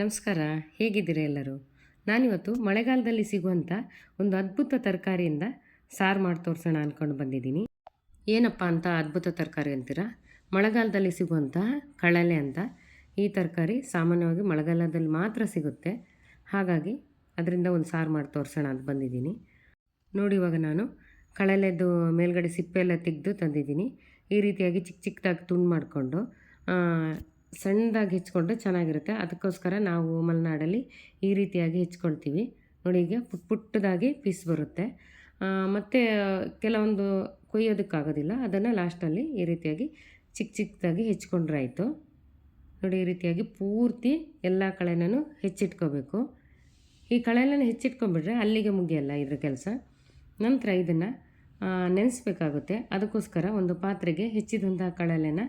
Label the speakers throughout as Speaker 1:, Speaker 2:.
Speaker 1: ನಮಸ್ಕಾರ, ಹೇಗಿದ್ದೀರಾ ಎಲ್ಲರೂ? ನಾನಿವತ್ತು ಮಳೆಗಾಲದಲ್ಲಿ ಸಿಗುವಂಥ ಒಂದು ಅದ್ಭುತ ತರಕಾರಿಯಿಂದ ಸಾರು ಮಾಡಿ ತೋರಿಸೋಣ ಅಂದ್ಕೊಂಡು ಬಂದಿದ್ದೀನಿ. ಏನಪ್ಪ ಅಂತ ಅದ್ಭುತ ತರಕಾರಿ ಅಂತೀರಾ? ಮಳೆಗಾಲದಲ್ಲಿ ಸಿಗುವಂತಹ ಕಳಲೆ ಅಂತ ಈ ತರಕಾರಿ ಸಾಮಾನ್ಯವಾಗಿ ಮಳೆಗಾಲದಲ್ಲಿ ಮಾತ್ರ ಸಿಗುತ್ತೆ. ಹಾಗಾಗಿ ಅದರಿಂದ ಒಂದು ಸಾರು ಮಾಡಿ ತೋರಿಸೋಣ ಅಂತ ಬಂದಿದ್ದೀನಿ. ನೋಡಿ ಇವಾಗ ನಾನು ಕಳಲೆದು ಮೇಲ್ಗಡೆ ಸಿಪ್ಪೆ ಎಲ್ಲ ತೆಗೆದು ತಂದಿದ್ದೀನಿ. ಈ ರೀತಿಯಾಗಿ ಚಿಕ್ಕ ಚಿಕ್ಕದಾಗಿ ತುಂಡು ಮಾಡಿಕೊಂಡು ಸಣ್ಣದಾಗಿ ಹೆಚ್ಕೊಂಡ್ರೆ ಚೆನ್ನಾಗಿರುತ್ತೆ. ಅದಕ್ಕೋಸ್ಕರ ನಾವು ಮಲೆನಾಡಲ್ಲಿ ಈ ರೀತಿಯಾಗಿ ಹೆಚ್ಕೊಳ್ತೀವಿ. ನೋಡಿ ಈಗ ಪುಟ್ ಪುಟ್ಟದಾಗಿ ಪೀಸ್ ಬರುತ್ತೆ. ಮತ್ತು ಕೆಲವೊಂದು ಕೊಯ್ಯೋದಕ್ಕಾಗೋದಿಲ್ಲ. ಅದನ್ನು ಲಾಸ್ಟಲ್ಲಿ ಈ ರೀತಿಯಾಗಿ ಚಿಕ್ಕ ಚಿಕ್ಕದಾಗಿ ಹೆಚ್ಕೊಂಡ್ರೆ ಆಯಿತು ನೋಡಿ ಈ ರೀತಿಯಾಗಿ ಪೂರ್ತಿ ಎಲ್ಲ ಕಳೆನೂ ಹೆಚ್ಚಿಟ್ಕೋಬೇಕು. ಈ ಕಳೆಯನ್ನು ಹೆಚ್ಚಿಟ್ಕೊಂಡ್ಬಿಟ್ರೆ ಅಲ್ಲಿಗೆ ಮುಗಿಯಲ್ಲ ಇದ್ರ ಕೆಲಸ. ನಂತರ ಇದನ್ನು ನೆನೆಸ್ಬೇಕಾಗುತ್ತೆ. ಅದಕ್ಕೋಸ್ಕರ ಒಂದು ಪಾತ್ರೆಗೆ ಹೆಚ್ಚಿದಂತಹ ಕಳಲೆನ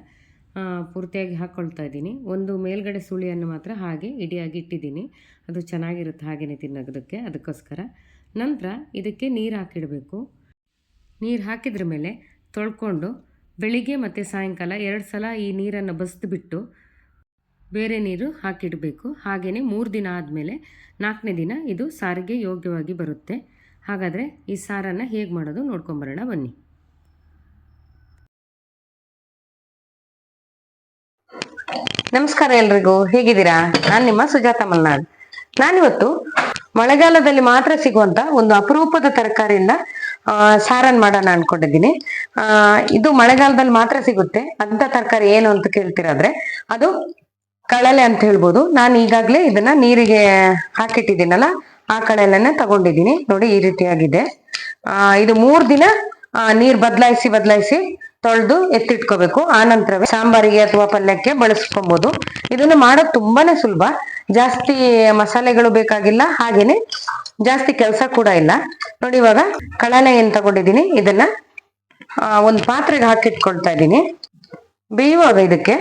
Speaker 1: ಪೂರ್ತಿಯಾಗಿ ಹಾಕ್ಕೊಳ್ತಾ ಇದ್ದೀನಿ. ಒಂದು ಮೇಲ್ಗಡೆ ಸುಳಿಯನ್ನು ಮಾತ್ರ ಹಾಗೆ ಇಡಿಯಾಗಿ ಇಟ್ಟಿದ್ದೀನಿ. ಅದು ಚೆನ್ನಾಗಿರುತ್ತೆ ಹಾಗೆಯೇ ತಿನ್ನೋದಕ್ಕೆ, ಅದಕ್ಕೋಸ್ಕರ. ನಂತರ ಇದಕ್ಕೆ ನೀರು ಹಾಕಿಡಬೇಕು. ನೀರು ಹಾಕಿದ್ರ ಮೇಲೆ ತೊಳ್ಕೊಂಡು ಬೆಳಿಗ್ಗೆ ಮತ್ತು ಸಾಯಂಕಾಲ ಎರಡು ಸಲ ಈ ನೀರನ್ನು ಬಸಿದ್ಬಿಟ್ಟು ಬೇರೆ ನೀರು ಹಾಕಿಡಬೇಕು. ಹಾಗೆಯೇ ಮೂರು ದಿನ ಆದಮೇಲೆ ನಾಲ್ಕನೇ ದಿನ ಇದು ಸಾರಿಗೆ ಯೋಗ್ಯವಾಗಿ ಬರುತ್ತೆ. ಹಾಗಾದರೆ ಈ ಸಾರನ್ನು ಹೇಗೆ ಮಾಡೋದು ನೋಡ್ಕೊಂಬರೋಣ ಬನ್ನಿ.
Speaker 2: ನಮಸ್ಕಾರ ಎಲ್ರಿಗೂ. ಹೇಗಿದ್ದೀರಾ? ನಾನು ನಿಮ್ಮ ಸುಜಾತ ಮಲ್ನಾಡ್. ನಾನಿವತ್ತು ಮಳೆಗಾಲದಲ್ಲಿ ಮಾತ್ರ ಸಿಗುವಂತ ಒಂದು ಅಪರೂಪದ ತರಕಾರಿಯಿಂದ ಸಾರನ್ ಮಾಡೋಣ ಅನ್ಕೊಂಡಿದ್ದೀನಿ. ಆ, ಇದು ಮಳೆಗಾಲದಲ್ಲಿ ಮಾತ್ರ ಸಿಗುತ್ತೆ. ಅಂತ ತರಕಾರಿ ಏನು ಅಂತ ಕೇಳ್ತಿರಾದ್ರೆ, ಅದು ಕಳಲೆ ಅಂತ ಹೇಳ್ಬೋದು. ನಾನು ಈಗಾಗ್ಲೇ ಇದನ್ನ ನೀರಿಗೆ ಹಾಕಿಟ್ಟಿದ್ದೀನಲ್ಲ, ಆ ಕಳಲೆನೆ ತಗೊಂಡಿದ್ದೀನಿ. ನೋಡಿ ಈ ರೀತಿಯಾಗಿದೆ. ಆ, ಇದು ಮೂರ್ ದಿನ ನೀರ್ ಬದಲಾಯಿಸಿ ಬದಲಾಯಿಸಿ ತೊಳೆದು ಎತ್ತಿಟ್ಕೋಬೇಕು. ಆ ನಂತರವೇ ಸಾಂಬಾರಿಗೆ ಅಥವಾ ಪಲ್ಯಕ್ಕೆ ಬಳಸ್ಕೊಬಹುದು ಇದನ್ನ ಮಾಡೋದು ತುಂಬಾನೇ ಸುಲಭ. ಜಾಸ್ತಿ ಮಸಾಲೆಗಳು ಬೇಕಾಗಿಲ್ಲ, ಹಾಗೇನೆ ಜಾಸ್ತಿ ಕೆಲಸ ಕೂಡ ಇಲ್ಲ. ನೋಡಿ ಇವಾಗ ಕಳಲೆ ಏನ್ ತಗೊಂಡಿದ್ದೀನಿ, ಇದನ್ನ ಒಂದು ಪಾತ್ರೆಗೆ ಹಾಕಿಟ್ಕೊಳ್ತಾ ಇದ್ದೀನಿ. ಬೇಯುವಾಗ ಇದಕ್ಕೆ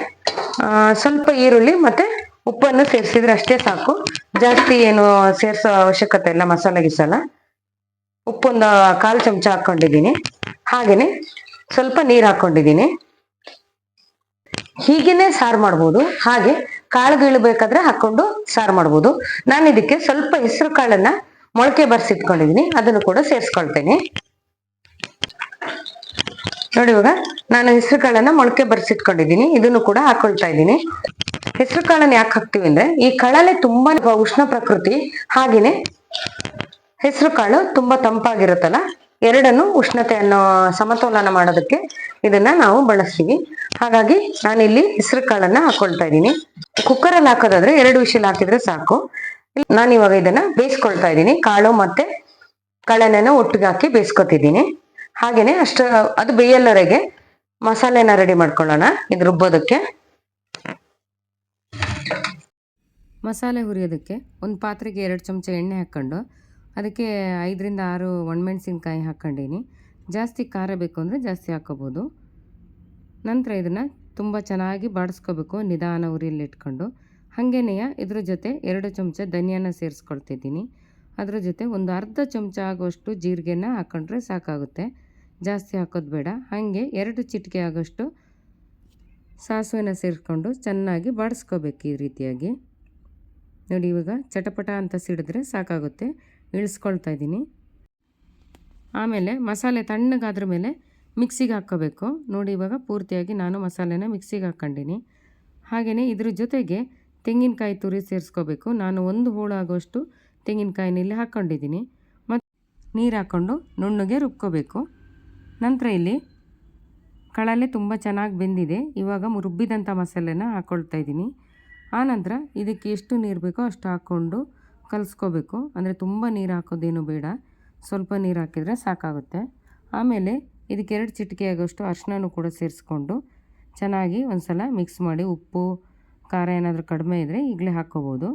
Speaker 2: ಸ್ವಲ್ಪ ಈರುಳ್ಳಿ ಮತ್ತೆ ಉಪ್ಪನ್ನು ಸೇರಿಸಿದ್ರೆ ಅಷ್ಟೇ ಸಾಕು. ಜಾಸ್ತಿ ಏನು ಸೇರಿಸೋ ಅವಶ್ಯಕತೆ ಇಲ್ಲ ಮಸಾಲೆ ಗಿಸಲ್ಲ ಉಪ್ಪೊಂದು ಕಾಲು ಚಮಚ ಹಾಕೊಂಡಿದ್ದೀನಿ. ಹಾಗೇನೆ ಸ್ವಲ್ಪ ನೀರು ಹಾಕೊಂಡಿದ್ದೀನಿ. ಹೀಗೇನೆ ಸಾರು ಮಾಡ್ಬೋದು. ಹಾಗೆ ಕಾಳುಗಳು ಬೇಕಾದ್ರೆ ಹಾಕೊಂಡು ಸಾರು ಮಾಡ್ಬೋದು. ನಾನು ಇದಕ್ಕೆ ಸ್ವಲ್ಪ ಹೆಸರು ಕಾಳನ್ನ ಮೊಳಕೆ ಬರ್ಸಿಟ್ಕೊಂಡಿದ್ದೀನಿ ಅದನ್ನು ಕೂಡ ಸೇರಿಸ್ಕೊಳ್ತೇನೆ. ನೋಡಿ ಇವಾಗ ನಾನು ಹೆಸರು ಕಾಳನ್ನ ಮೊಳಕೆ ಬರ್ಸಿಟ್ಕೊಂಡಿದ್ದೀನಿ ಇದನ್ನು ಕೂಡ ಹಾಕೊಳ್ತಾ ಇದ್ದೀನಿ. ಹೆಸರು ಕಾಳನ್ನ ಯಾಕೆ ಹಾಕ್ತಿವಿ ಅಂದ್ರೆ ಈ ಕಳಲೆ ತುಂಬಾ ಉಷ್ಣ ಪ್ರಕೃತಿ ಹಾಗೇನೆ ಹೆಸರು ಕಾಳು ತುಂಬಾ ತಂಪಾಗಿರುತ್ತಲ್ಲ ಎರಡನ್ನು ಉಷ್ಣತೆಯನ್ನು ಸಮತೋಲನ ಮಾಡೋದಕ್ಕೆ ಇದನ್ನ ನಾವು ಬಳಸ್ತೀವಿ. ಹಾಗಾಗಿ ನಾನಿಲ್ಲಿ ಹೆಸರು ಕಾಳನ್ನ ಹಾಕೊಳ್ತಾ ಇದ್ದೀನಿ. ಕುಕ್ಕರಲ್ಲಿ ಹಾಕೋದಾದ್ರೆ ಎರಡು ವಿಷಲ್ ಹಾಕಿದ್ರೆ ಸಾಕು. ನಾನು ಇವಾಗ ಇದನ್ನ ಬೇಯಿಸ್ಕೊಳ್ತಾ ಇದ್ದೀನಿ. ಕಾಳು ಮತ್ತೆ ಕಳೆನ ಒಟ್ಟಿಗೆ ಹಾಕಿ ಬೇಯಿಸ್ಕೊತಿದ್ದೀನಿ. ಹಾಗೇನೆ ಅಷ್ಟ, ಅದು ಬೇಯಲ್ಲರೆಗೆ ಮಸಾಲೆನ ರೆಡಿ ಮಾಡ್ಕೊಳ್ಳೋಣ ಇದು ರುಬ್ಬೋದಕ್ಕೆ.
Speaker 1: ಮಸಾಲೆ ಹುರಿಯೋದಕ್ಕೆ ಒಂದು ಪಾತ್ರೆಗೆ ಎರಡು ಚಮಚ ಎಣ್ಣೆ ಹಾಕ್ಕೊಂಡು ಅದಕ್ಕೆ ಐದರಿಂದ ಆರು ಒಣಮೆಣಸಿನ್ಕಾಯಿ ಹಾಕ್ಕೊಂಡೀನಿ. ಜಾಸ್ತಿ ಖಾರ ಬೇಕು ಅಂದರೆ ಜಾಸ್ತಿ ಹಾಕ್ಕೋಬೋದು. ನಂತರ ಇದನ್ನು ತುಂಬ ಚೆನ್ನಾಗಿ ಬಾಡಿಸ್ಕೋಬೇಕು, ನಿಧಾನ ಉರಿಯಲ್ಲಿ ಇಟ್ಕೊಂಡು. ಹಾಗೇನೆಯ, ಇದ್ರ ಜೊತೆ ಎರಡು ಚಮಚ ಧನಿಯಾನ ಸೇರಿಸ್ಕೊಳ್ತಿದ್ದೀನಿ. ಅದ್ರ ಜೊತೆ ಒಂದು ಅರ್ಧ ಚಮಚ ಆಗೋಷ್ಟು ಜೀರಿಗೆನ ಹಾಕ್ಕೊಂಡ್ರೆ ಸಾಕಾಗುತ್ತೆ. ಜಾಸ್ತಿ ಹಾಕೋದು ಬೇಡ. ಹಾಗೆ ಎರಡು ಚಿಟಿಕೆ ಆಗೋಷ್ಟು ಸಾಸಿವೆನ ಸೇರಿಸ್ಕೊಂಡು ಚೆನ್ನಾಗಿ ಬಾಡಿಸ್ಕೋಬೇಕು ಈ ರೀತಿಯಾಗಿ. ನೋಡಿ ಇವಾಗ ಚಟಪಟ ಅಂತ ಸಿಡಿದ್ರೆ ಸಾಕಾಗುತ್ತೆ. ಇಳಿಸ್ಕೊಳ್ತಾ ಇದ್ದೀನಿ. ಆಮೇಲೆ ಮಸಾಲೆ ತಣ್ಣಗಾದ್ರ ಮೇಲೆ ಮಿಕ್ಸಿಗೆ ಹಾಕ್ಕೋಬೇಕು. ನೋಡಿ, ಇವಾಗ ಪೂರ್ತಿಯಾಗಿ ನಾನು ಮಸಾಲೆನ ಮಿಕ್ಸಿಗೆ ಹಾಕ್ಕೊಂಡಿನಿ. ಹಾಗೆಯೇ ಇದ್ರ ಜೊತೆಗೆ ತೆಂಗಿನಕಾಯಿ ತುರಿ ಸೇರಿಸ್ಕೋಬೇಕು. ನಾನು ಒಂದು ಹೋಳು ಆಗೋಷ್ಟು ತೆಂಗಿನಕಾಯಿನಲ್ಲಿ ಹಾಕ್ಕೊಂಡಿದ್ದೀನಿ ಮತ್ತು ನೀರು ಹಾಕ್ಕೊಂಡು ನುಣ್ಣಗೆ ರುಬ್ಕೋಬೇಕು. ನಂತರ ಇಲ್ಲಿ ಕಳಲೆ ತುಂಬ ಚೆನ್ನಾಗಿ ಬೆಂದಿದೆ. ಇವಾಗ ರುಬ್ಬಿದಂಥ ಮಸಾಲೆನ ಹಾಕ್ಕೊಳ್ತಾ ಇದ್ದೀನಿ. ಆನಂತರ ಇದಕ್ಕೆ ಎಷ್ಟು ನೀರು ಬೇಕೋ ಅಷ್ಟು ಹಾಕ್ಕೊಂಡು ಕಲಿಸ್ಕೋಬೇಕು. ಅಂದರೆ ತುಂಬ ನೀರು ಹಾಕೋದೇನು ಬೇಡ. ಸ್ವಲ್ಪ ನೀರು ಹಾಕಿದರೆ ಸಾಕಾಗುತ್ತೆ. ಆಮೇಲೆ ಇದಕ್ಕೆ ಎರಡು ಚಿಟಿಕೆ ಆಗೋಷ್ಟು ಅರಿಶಿನೂ ಕೂಡ ಸೇರಿಸ್ಕೊಂಡು ಚೆನ್ನಾಗಿ ಒಂದು ಸಲ ಮಿಕ್ಸ್ ಮಾಡಿ ಉಪ್ಪು, ಖಾರ ಏನಾದರೂ ಕಡಿಮೆ ಇದ್ದರೆ ಈಗಲೇ ಹಾಕ್ಕೋಬೋದು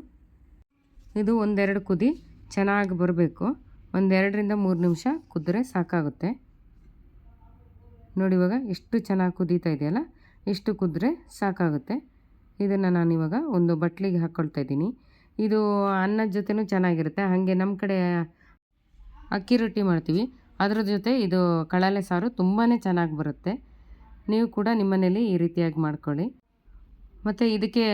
Speaker 1: ಇದು ಒಂದೆರಡು ಕುದಿ ಚೆನ್ನಾಗಿ ಬರಬೇಕು. ಒಂದೆರಡರಿಂದ ಮೂರು ನಿಮಿಷ ಕುದ್ರೆ ಸಾಕಾಗುತ್ತೆ. ನೋಡಿ ಇವಾಗ ಎಷ್ಟು ಚೆನ್ನಾಗಿ ಕುದೀತಾ ಇದೆಯಲ್ಲ? ಇಷ್ಟು ಕುದ್ರೆ ಸಾಕಾಗುತ್ತೆ. ಇದನ್ನು ನಾನಿವಾಗ ಒಂದು ಬಟ್ಲಿಗೆ ಹಾಕ್ಕೊಳ್ತಾ ಇದ್ದೀನಿ. ಇದು ಅನ್ನದ ಜೊತೆನೂ ಚೆನ್ನಾಗಿರುತ್ತೆ. ಹಾಗೆ ನಮ್ಮ ಕಡೆ ಅಕ್ಕಿ ರೊಟ್ಟಿ ಮಾಡ್ತೀವಿ. ಅದರ ಜೊತೆ ಇದು ಕಳಲೆ ಸಾರು ತುಂಬಾ ಚೆನ್ನಾಗಿ ಬರುತ್ತೆ. ನೀವು ಕೂಡ ನಿಮ್ಮನೇಲಿ ಈ ರೀತಿಯಾಗಿ ಮಾಡ್ಕೊಳ್ಳಿ. ಮತ್ತು ಇದಕ್ಕೆ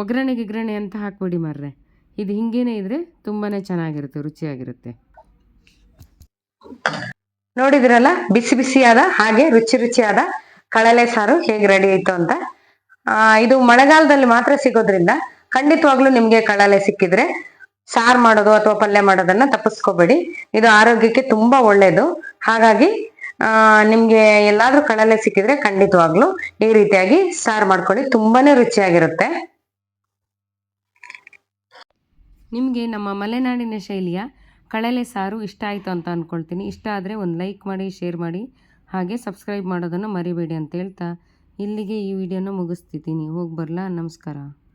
Speaker 1: ಒಗ್ಗರಣೆ ಗಿಗ್ರಣೆ ಅಂತ ಹಾಕ್ಬಿಡಿ ಮಾರ್ರೆ. ಇದು ಹಿಂಗೇನೆ ಇದ್ರೆ ತುಂಬಾ ಚೆನ್ನಾಗಿರುತ್ತೆ, ರುಚಿಯಾಗಿರುತ್ತೆ.
Speaker 2: ನೋಡಿದ್ರಲ್ಲ, ಬಿಸಿ ಬಿಸಿಯಾದ ಹಾಗೆ ರುಚಿ ರುಚಿಯಾದ ಕಳಲೆ ಸಾರು ಹೇಗೆ ರೆಡಿ ಆಯ್ತು ಅಂತ. ಇದು ಮಳೆಗಾಲದಲ್ಲಿ ಮಾತ್ರ ಸಿಗೋದ್ರಿಂದ ಖಂಡಿತವಾಗ್ಲೂ ನಿಮ್ಗೆ ಕಳಲೆ ಸಿಕ್ಕಿದ್ರೆ ಸಾರ್ ಮಾಡೋದು ಅಥವಾ ಪಲ್ಯ ಮಾಡೋದನ್ನ ತಪ್ಪಿಸ್ಕೋಬೇಡಿ. ಇದು ಆರೋಗ್ಯಕ್ಕೆ ತುಂಬಾ ಒಳ್ಳೇದು. ಹಾಗಾಗಿ, ಆ, ನಿಮ್ಗೆ ಎಲ್ಲಾದ್ರೂ ಕಳಲೆ ಸಿಕ್ಕಿದ್ರೆ ಖಂಡಿತವಾಗ್ಲು ಈ ರೀತಿಯಾಗಿ ಸಾರು ಮಾಡ್ಕೊಳ್ಳಿ. ತುಂಬಾನೇ ರುಚಿಯಾಗಿರುತ್ತೆ.
Speaker 1: ನಿಮಗೆ ನಮ್ಮ ಮಲೆನಾಡಿನ ಶೈಲಿಯ ಕಳಲೆ ಸಾರು ಇಷ್ಟ ಆಯಿತು ಅಂತ ಅನ್ಕೊಳ್ತೀನಿ. ಇಷ್ಟ ಆದರೆ ಒಂದು ಲೈಕ್ ಮಾಡಿ, ಶೇರ್ ಮಾಡಿ. ಹಾಗೆ ಸಬ್ಸ್ಕ್ರೈಬ್ ಮಾಡೋದನ್ನು ಮರಿಬೇಡಿ ಅಂತ ಹೇಳ್ತಾ ಇಲ್ಲಿಗೆ ಈ ವಿಡಿಯೋನ ಮುಗಿಸ್ತಿದ್ದೀನಿ. ಹೋಗಿ ಬರಲಾ? ನಮಸ್ಕಾರ.